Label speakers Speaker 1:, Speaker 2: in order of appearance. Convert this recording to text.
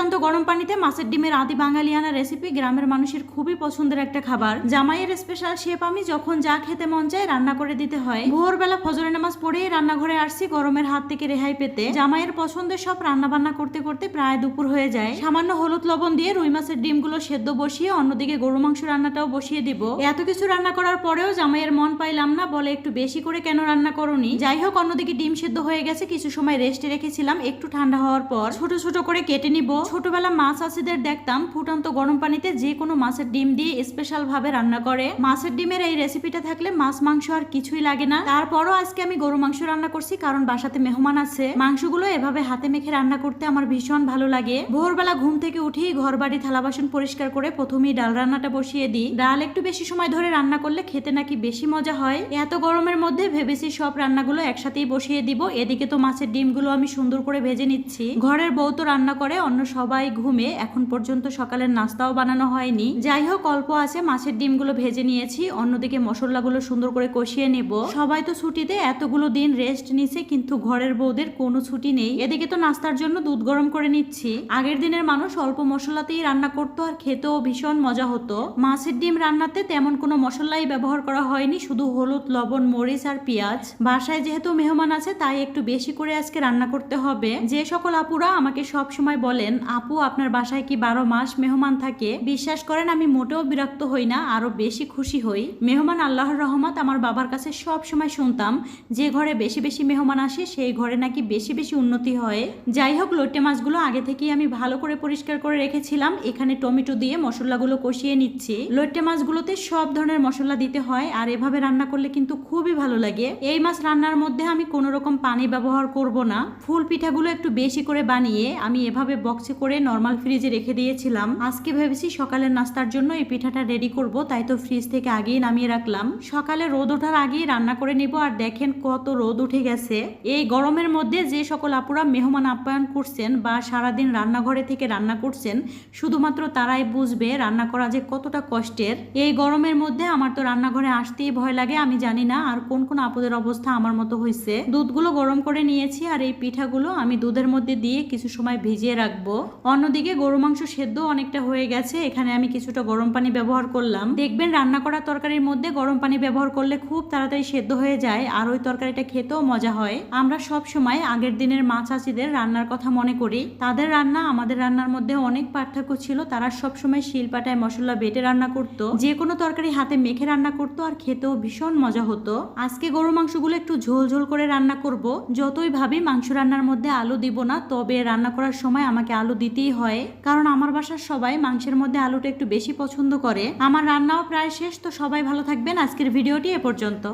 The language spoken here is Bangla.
Speaker 1: ফুটান্ত গরম পানিতে মাছের ডিমের আদি বাঙালিয়ানা রেসিপি গ্রামের মানুষের খুবই পছন্দের একটা খাবার। জামাইয়ের স্পেশাল শেপ আমি যখন যা খেতে মন চায় রান্না করে দিতে হয়। ভোরবেলা ফজরের নামাজ পড়েই রান্নাঘরে আসছি, গরমের হাত থেকে রেহাই পেতে। জামাইয়ের পছন্দের সব রান্না বান্না করতে করতে প্রায় দুপুর হয়ে যায়। সামান্য হলুদ লবণ দিয়ে রুই মাছের ডিমগুলো সেদ্ধ বসিয়ে অন্যদিকে গরু মাংস রান্নাটাও বসিয়ে দিব। এত কিছু রান্না করার পরেও জামাইয়ের মন পাইলাম না, বলে একটু বেশি করে কেন রান্না করনি? যাই হোক, অন্যদিকে ডিম সেদ্ধ হয়ে গেছে, কিছু সময় রেস্টে রেখেছিলাম, একটু ঠান্ডা হওয়ার পর। ছোট ছোট করে কেটে নিব। ছোটবেলা মাছ আছিদের দেখতাম, ফুটন্ত গরম পানিতে যে কোনো মাছের ডিম দিয়ে স্পেশাল ভাবে রান্না করে। মাছের ডিমের এই রেসিপিটা থাকলে মাছ মাংস আর কিছুই লাগে না। তারপরও আজকে আমি গরু মাংস রান্না করছি কারণ বাসাতে মেহমান আছে। মাংসগুলো এভাবে হাতে মেখে রান্না করতে আমার ভীষণ ভালো লাগে। ভোরবেলা ঘুম থেকে উঠেই ঘর বাড়ি থালা বাসন পরিষ্কার করে প্রথমেই ডাল রান্নাটা বসিয়ে দিই। ডাল একটু বেশি সময় ধরে রান্না করলে খেতে নাকি বেশি মজা হয়। এত গরমের মধ্যে ভেবেছি সব রান্নাগুলো একসাথেই বসিয়ে দিব। এদিকে তো মাছের ডিমগুলো আমি সুন্দর করে ভেজে নিচ্ছি। ঘরের বউ তো রান্না করে, অন্য সবাই ঘুমে, এখন পর্যন্ত সকালের নাস্তাও বানানো হয়নি। যাই হোক অল্প আছে, মাছের ডিমগুলো ভেজে নিয়েছি, অন্যদিকে মশলাগুলো সুন্দর করে কষিয়ে নেব। সবাই তো ছুটিতে এতগুলো দিন রেস্ট নিছে, কিন্তু ঘরের বউদের কোনো ছুটি নেই। এদিকে তো নাস্তার জন্য দুধ গরম করে নিচ্ছি। আগের দিনের মানুষ অল্প মশলাতেই রান্না করতো আর খেতেও ভীষণ মজা হতো। মাছের ডিম রান্নাতে তেমন কোনো মশলাই ব্যবহার করা হয়নি, শুধু হলুদ, লবণ, মরিচ আর পেঁয়াজ। বাসায় যেহেতু মেহমান আছে, তাই একটু বেশি করে আজকে রান্না করতে হবে। যে সকল আপুরা আমাকে সব সময় বলেন আপু, আপনার বাসায় কি বারো মাস মেহমান থাকে? বিশ্বাস করেন, আমি মোটেও বিরক্ত হই না, আরও বেশি খুশি হই। মেহমান আল্লাহর রহমত, আমার বাবার কাছে সব সময় শুনতাম, যে ঘরে বেশি বেশি মেহমান আসে, সেই ঘরে নাকি বেশি বেশি উন্নতি হয়। যাই হোক, লোটে মাছগুলো আগে থেকেই আমি ভালো করে পরিষ্কার করে রেখেছিলাম, এখানে টমেটো দিয়ে মশলাগুলো কষিয়ে নিচ্ছি। লোটে মাছগুলোতে সব ধরনের মশলা দিতে হয়, আর এভাবে রান্না করলে কিন্তু খুবই ভালো লাগে। এই মাছ রান্নার মধ্যে আমি কোনো রকম পানি ব্যবহার করব না। ফুল পিঠাগুলো একটু বেশি করে বানিয়ে, আমি এভাবে বক্সে করে নর্মাল ফ্রিজে রেখে দিয়েছিলাম। আজকে ভেবেছি সকালের নাস্তার জন্য এই পিঠাটা রেডি করব, তাই তো ফ্রিজ থেকে আগেই নামিয়ে রাখলাম। সকালে রোদ ওঠার আগেই রান্না করে নিব, আর দেখেন কত রোদ উঠে গেছে। এই গরমের মধ্যে যে সকল আপুরা মেহমান আপ্যায়ন করছেন বা সারাদিন রান্নাঘরে থেকে রান্না করছেন, শুধুমাত্র তারাই বুঝবে রান্না করা যে কতটা কষ্টের। এই গরমের মধ্যে আমার তো রান্নাঘরে আসতেই ভয় লাগে, আমি জানি না আর কোন কোন আপুদের অবস্থা আমার মতো হয়েছে দুধগুলো গরম করে নিয়েছি, আর এই পিঠাগুলো আমি দুধের মধ্যে দিয়ে কিছু সময় ভিজিয়ে রাখব। অন্যদিকে গরু মাংস সেদ্ধ অনেকটা হয়ে গেছে। এখানে আমি কিছুটা গরম পানি ব্যবহার করলাম। দেখবেন রান্না করা তরকারির মধ্যে গরম পানি ব্যবহার করলে খুব তাড়াতাড়ি সেদ্ধ হয়ে যায় আর ওই তরকারিটা খেতেও মজা হয়। আমরা সব সময় আগের দিনের মা চাচিদের রান্নার কথা মনে করি। তাদের রান্না, আমাদের রান্নার মধ্যে অনেক পার্থক্য ছিল। তারা সব সময় শিলপাটায় মশলা বেটে রান্না করতো। যে কোনো তরকারি হাতে মেখে রান্না করতো আর খেতেও ভীষণ মজা হতো। আজকে গরু মাংসগুলো একটু ঝোল ঝোল করে রান্না করব। যতই ভাবি মাংস রান্নার মধ্যে আলু দিব না, তবে রান্না করার সময় আমাকে আলু দিতেই হয়, কারণ আমার বাসার সবাই মাংসের মধ্যে আলুটা একটু বেশি পছন্দ করে। আমার রান্নাও প্রায় শেষ, তো সবাই ভালো থাকবেন। আজকের ভিডিওটি এ পর্যন্ত।